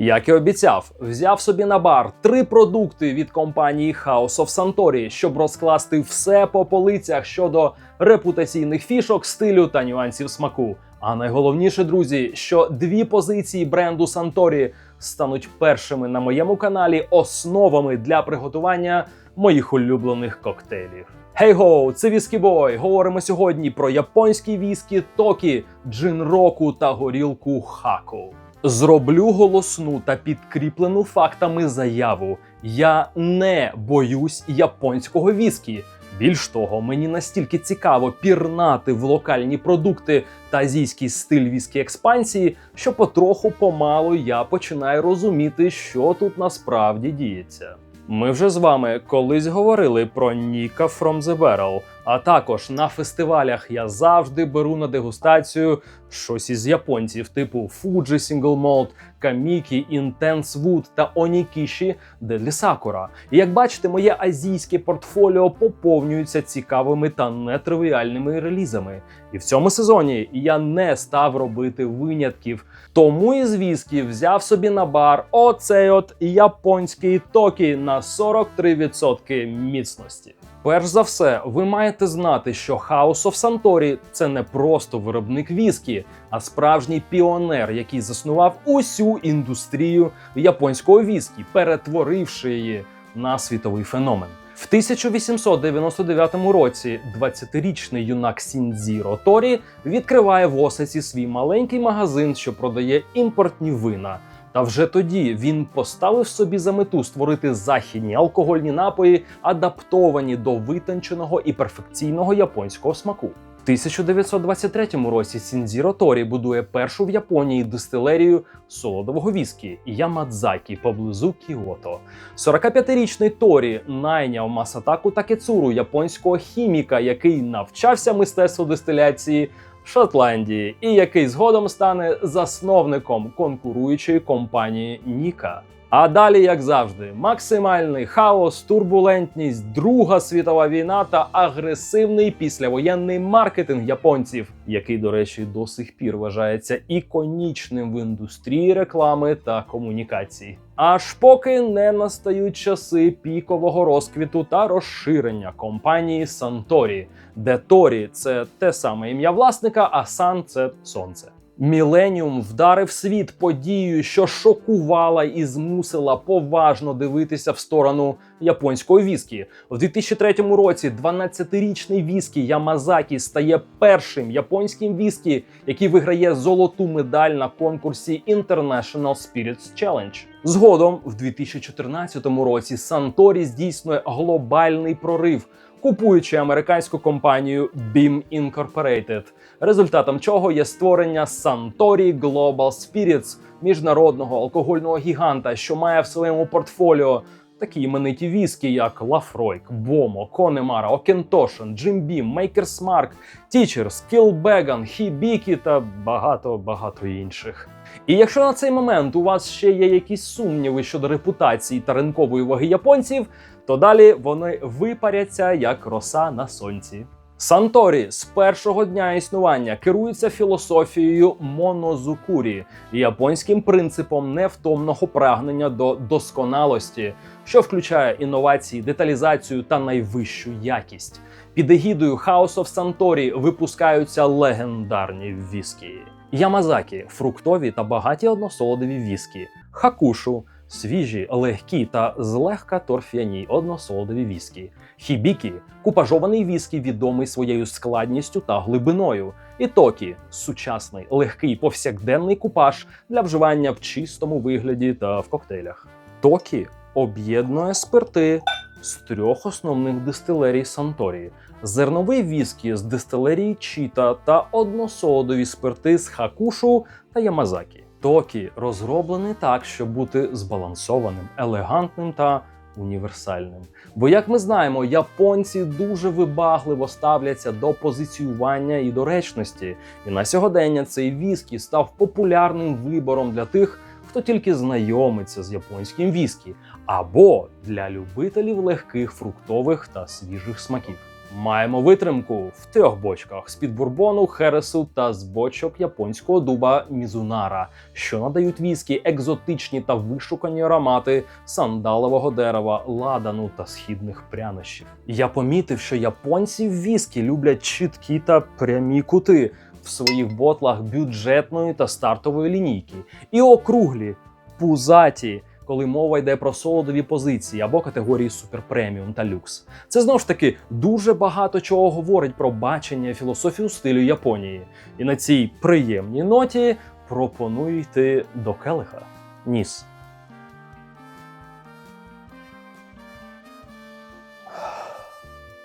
Як і обіцяв, взяв собі на бар три продукти від компанії House of Santori, щоб розкласти все по полицях щодо репутаційних фішок, стилю та нюансів смаку. А найголовніше, друзі, що дві позиції бренду Santori стануть першими на моєму каналі основами для приготування моїх улюблених коктейлів. Хей-гоу, це Віскі Бой. Говоримо сьогодні про японські віскі Токі, джин року та горілку Хаку. Зроблю голосну та підкріплену фактами заяву. Я не боюсь японського віскі. Більш того, мені настільки цікаво пірнати в локальні продукти та азійський стиль віскі експансії, що потроху помалу я починаю розуміти, що тут насправді діється. Ми вже з вами колись говорили про Ніка From the Barrel, а також на фестивалях я завжди беру на дегустацію щось із японців, типу Fuji Single Malt, Kamiki, Intense Wood та Onікіші Deadly Sakura. І як бачите, моє азійське портфоліо поповнюється цікавими та нетривіальними релізами. І в цьому сезоні я не став робити винятків. Тому із віскі взяв собі на бар оцей от японський токі на 43% міцності. Перш за все, ви маєте знати, що House of Santori – це не просто виробник віскі, а справжній піонер, який заснував усю індустрію японського віскі, перетворивши її на світовий феномен. В 1899 році 20-річний юнак Сіндзіро Торі відкриває в Осаці свій маленький магазин, що продає імпортні вина. Та вже тоді він поставив собі за мету створити західні алкогольні напої, адаптовані до витонченого і перфекційного японського смаку. В 1923 році Сіндзіро Торі будує першу в Японії дистилерію солодового віскі Ямадзакі поблизу Кіото. 45-річний Торі найняв Масатаку Такецуру, японського хіміка, який навчався мистецтву дистиляції Шотландії, і який згодом стане засновником конкуруючої компанії Ніка. А далі, як завжди, максимальний хаос, турбулентність, Друга світова війна та агресивний післявоєнний маркетинг японців, який, до речі, до сих пір вважається іконічним в індустрії реклами та комунікацій. Аж поки не настають часи пікового розквіту та розширення компанії Санторі, де Торі це те саме ім'я власника, а Сан це сонце. Міленіум вдарив світ подією, що шокувала і змусила поважно дивитися в сторону японського віскі. У 2003 році 12-річний віскі Ямазакі стає першим японським віскі, який виграє золоту медаль на конкурсі International Spirits Challenge. Згодом, в 2014 році, Санторі здійснює глобальний прорив купуючи американську компанію Beam Incorporated, результатом чого є створення Suntory Global Spirits, міжнародного алкогольного гіганта, що має в своєму портфоліо такі імениті віскі, як Лафройк, Бомо, Конемара, Окентошен, Джим Бім, Мейкерс Марк, Тічер, Скілбеган, Хібікі та багато багато інших. І якщо на цей момент у вас ще є якісь сумніви щодо репутації та ринкової ваги японців, то далі вони випаряться як роса на сонці. Санторі з першого дня існування керується філософією монозукурі, японським принципом невтомного прагнення до досконалості, що включає інновації, деталізацію та найвищу якість. Під егідою House of Santori випускаються легендарні віскі. Ямазакі фруктові та багаті односолодові віскі, хакушу свіжі, легкі та злегка торф'яні односолодові віскі, хібікі купажований віскі, відомий своєю складністю та глибиною, і токі сучасний, легкий повсякденний купаж для вживання в чистому вигляді та в коктейлях. Токі об'єднує спирти з трьох основних дистилерій Санторії: зерновий віскі з дистилерії Чіта та односолодові спирти з Хакушу та Ямазакі. Токі розроблений так, щоб бути збалансованим, елегантним та універсальним. Бо, як ми знаємо, японці дуже вибагливо ставляться до позиціювання і доречності. І на сьогодення цей віскі став популярним вибором для тих, хто тільки знайомиться з японським віскі, або для любителів легких фруктових та свіжих смаків. Маємо витримку в трьох бочках з-під бурбону, хересу та з бочок японського дуба Мізунара, що надають віскі екзотичні та вишукані аромати сандалового дерева, ладану та східних прянощів. Я помітив, що японці в віскі люблять чіткі та прямі кути в своїх ботлах бюджетної та стартової лінійки, і округлі, пузаті. Коли мова йде про солодові позиції або категорії суперпреміум та люкс, це знову ж таки дуже багато чого говорить про бачення філософію стилю Японії. І на цій приємній ноті пропоную йти до келиха. Ніс.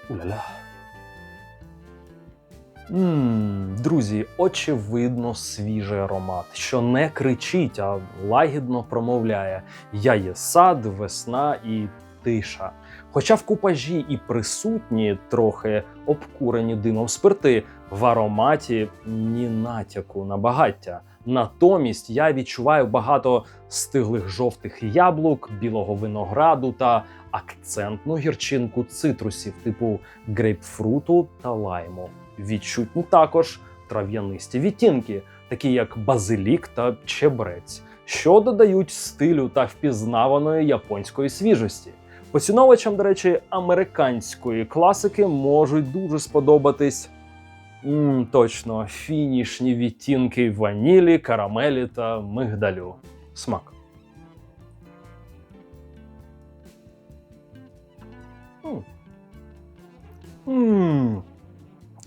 Уля-ля. Ммм, друзі, очевидно, свіжий аромат, що не кричить, а лагідно промовляє: Я є сад, весна і тиша. Хоча в купажі і присутні трохи обкурені димом спирти, в ароматі ні натяку на багаття. Натомість я відчуваю багато стиглих жовтих яблук, білого винограду та акцентну гірчинку цитрусів, типу грейпфруту та лайму. Відчутні також трав'янисті відтінки, такі як базилік та чебрець, що додають стилю та впізнаваної японської свіжості. Поціновувачам, до речі, американської класики можуть дуже сподобатись. Мм, точно, фінішні відтінки ванілі, карамелі та мигдалю. Смак. М.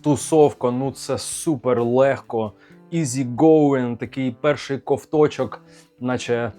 Тусовка, ну це супер легко. Easy going, такий перший ковточок, наче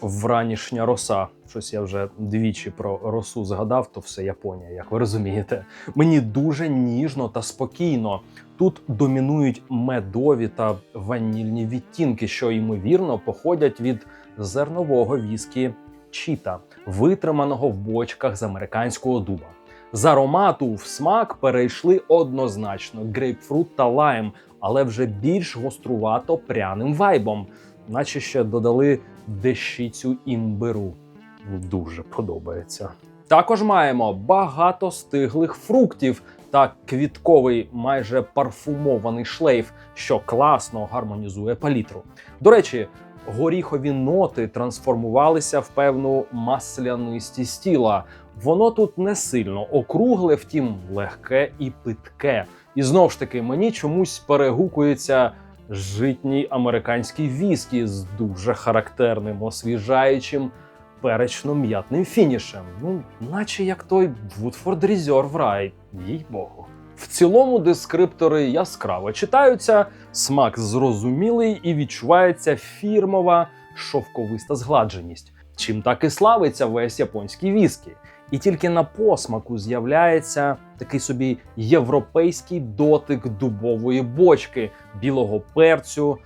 вранішня роса. Щось я вже двічі про росу згадав, то все Японія, як ви розумієте. Мені дуже ніжно та спокійно. Тут домінують медові та ванільні відтінки, що ймовірно походять від зернового віскі чіта, витриманого в бочках з американського дуба. З аромату в смак перейшли однозначно грейпфрут та лайм, але вже більш гострувато пряним вайбом, наче ще додали дещицю імбиру. Дуже подобається. Також маємо багато стиглих фруктів та квітковий, майже парфумований шлейф, що класно гармонізує палітру. До речі, горіхові ноти трансформувалися в певну маслянистість тіла. Воно тут не сильно округле, втім легке і питке. І знов ж таки, мені чомусь перегукується житній американський віскі з дуже характерним, освіжаючим перечно-м'ятним фінішем. Ну, наче як той Woodford Reserve Rye, їй богу. В цілому дескриптори яскраво читаються, смак зрозумілий і відчувається фірмова шовковиста згладженість. Чим так і славиться весь японський віскі. І тільки на посмаку з'являється такий собі європейський дотик дубової бочки, білого перцю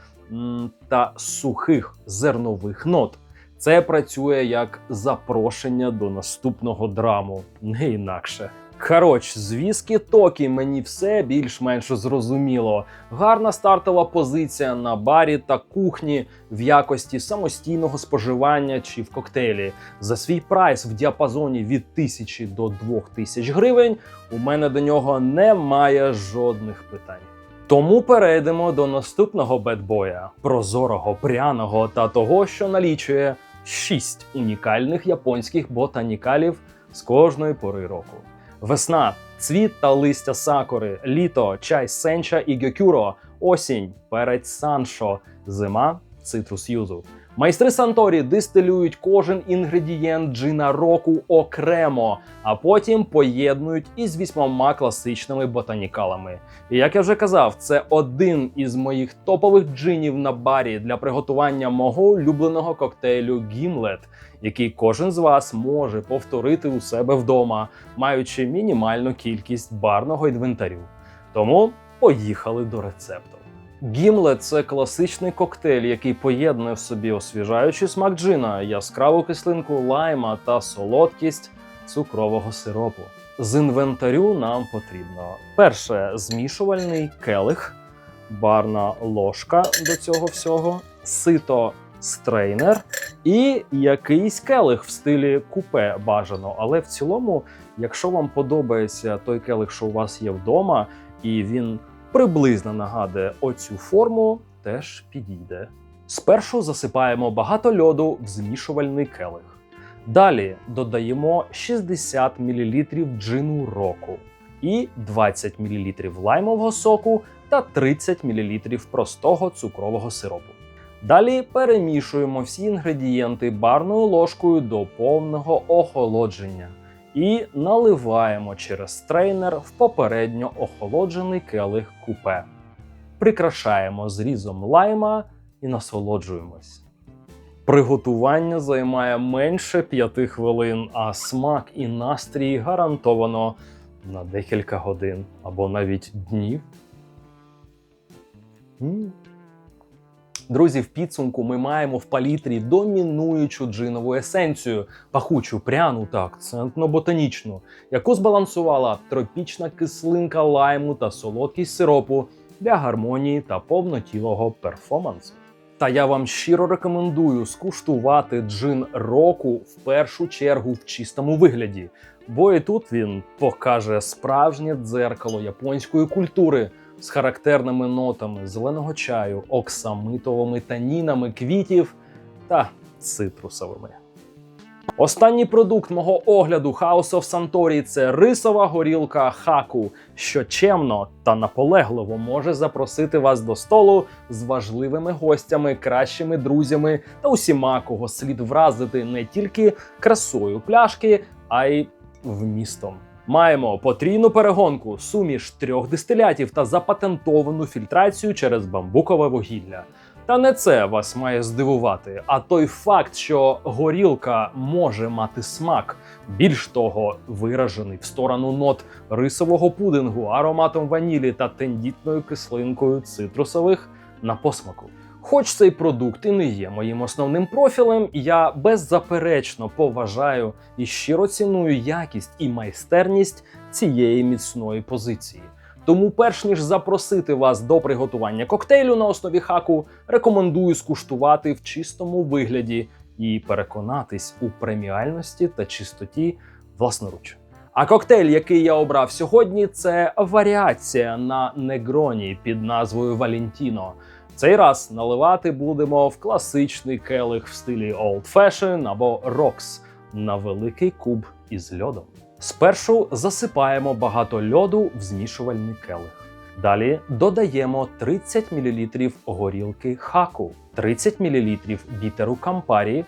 та сухих зернових нот. Це працює як запрошення до наступного драму, не інакше. Коротше, з віскі токі мені все більш-менш зрозуміло. Гарна стартова позиція на барі та кухні в якості самостійного споживання чи в коктейлі. За свій прайс в діапазоні від 1000 до 2000 гривень у мене до нього немає жодних питань. Тому перейдемо до наступного бедбоя прозорого, пряного та того, що налічує шість унікальних японських ботанікалів з кожної пори року. Весна, цвіт та листя сакури, літо, чай сенча і гьокюро, осінь, перець саншо, зима, цитрус юзу. Майстри Санторі дистилюють кожен інгредієнт джина року окремо, а потім поєднують із вісьмома класичними ботанікалами. І як я вже казав, це один із моїх топових джинів на барі для приготування мого улюбленого коктейлю Гімлет, який кожен з вас може повторити у себе вдома, маючи мінімальну кількість барного інвентарю. Тому поїхали до рецепту. Гімлет це класичний коктейль, який поєднує в собі освіжаючий смак джина, яскраву кислинку лайма та солодкість цукрового сиропу. З інвентарю нам потрібно перше змішувальний келих, барна ложка до цього всього, сито стрейнер І якийсь келих в стилі купе бажано. Але в цілому, якщо вам подобається той келих, що у вас є вдома, і він приблизно нагадує оцю форму, теж підійде. Спершу засипаємо багато льоду в змішувальний келих. Далі додаємо 60 мл джину року і 20 мл лаймового соку та 30 мл простого цукрового сиропу. Далі перемішуємо всі інгредієнти барною ложкою до повного охолодження і наливаємо через стрейнер в попередньо охолоджений келих купе. Прикрашаємо зрізом лайма і насолоджуємось. Приготування займає менше 5 хвилин, а смак і настрій гарантовано на декілька годин або навіть днів. Друзі, в підсумку ми маємо в палітрі домінуючу джинову есенцію, пахучу, пряну та акцентно-ботанічну, яку збалансувала тропічна кислинка лайму та солодкість сиропу для гармонії та повнотілого перформансу. Та я вам щиро рекомендую скуштувати джин року в першу чергу в чистому вигляді, бо і тут він покаже справжнє дзеркало японської культури з характерними нотами зеленого чаю, оксамитовими танінами квітів та цитрусовими. Останній продукт мого огляду House of Santori – це рисова горілка хаку, що чемно та наполегливо може запросити вас до столу з важливими гостями, кращими друзями та усіма, кого слід вразити не тільки красою пляшки, а й вмістом. Маємо потрійну перегонку, суміш трьох дистилятів та запатентовану фільтрацію через бамбукове вугілля. Та не це вас має здивувати, а той факт, що горілка може мати смак, більш того, виражений в сторону нот рисового пудингу, ароматом ванілі та тендітною кислинкою цитрусових на посмаку. Хоч цей продукт і не є моїм основним профілем, я беззаперечно поважаю і щиро ціную якість і майстерність цієї міцної позиції. Тому, перш ніж запросити вас до приготування коктейлю на основі хаку, рекомендую скуштувати в чистому вигляді і переконатись у преміальності та чистоті власноруч. А коктейль, який я обрав сьогодні, це варіація на негроні під назвою Валентіно. Цей раз наливати будемо в класичний келих в стилі Old Fashion або Rocks на великий куб із льодом. Спершу засипаємо багато льоду в змішувальний келих. Далі додаємо 30 мл горілки хаку, 30 мл бітеру кампарі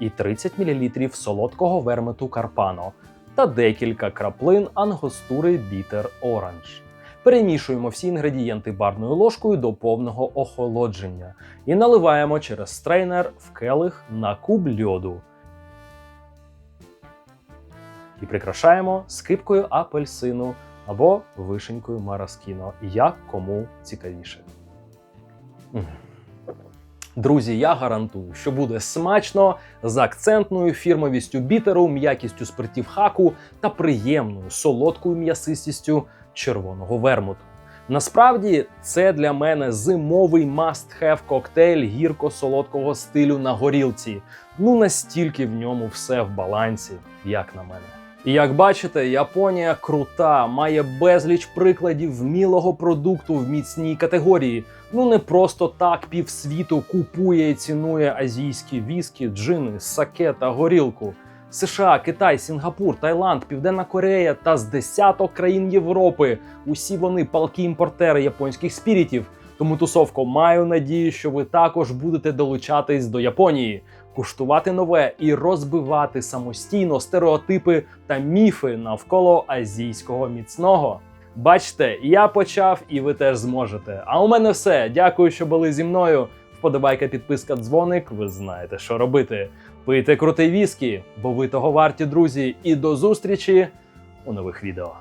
і 30 мл солодкого вермету карпано та декілька краплин ангостури бітер оранж. Перемішуємо всі інгредієнти барною ложкою до повного охолодження і наливаємо через стрейнер в келих на куб льоду. І прикрашаємо скипкою апельсину або вишенькою мараскіно, як кому цікавіше. Друзі, я гарантую, що буде смачно з акцентною фірмовістю бітеру, м'якістю спиртів хаку та приємною солодкою м'ясистістю червоного вермуту. Насправді, це для мене зимовий must-have коктейль гірко-солодкого стилю на горілці. Ну настільки в ньому все в балансі, як на мене. І як бачите, Японія крута, має безліч прикладів вмілого продукту в міцній категорії. Ну не просто так півсвіту купує і цінує азійські віскі, джини, саке та горілку. США, Китай, Сінгапур, Таїланд, Південна Корея та з десяток країн Європи. Усі вони палкі імпортери японських спірітів. Тому тусовко маю надію, що ви також будете долучатись до Японії, куштувати нове і розбивати самостійно стереотипи та міфи навколо азійського міцного. Бачите, я почав, і ви теж зможете. А у мене все. Дякую, що були зі мною. Вподобайка, підписка, дзвоник. Ви знаєте, що робити. Пийте крутий віскі, бо ви того варті, друзі. І до зустрічі у нових відео.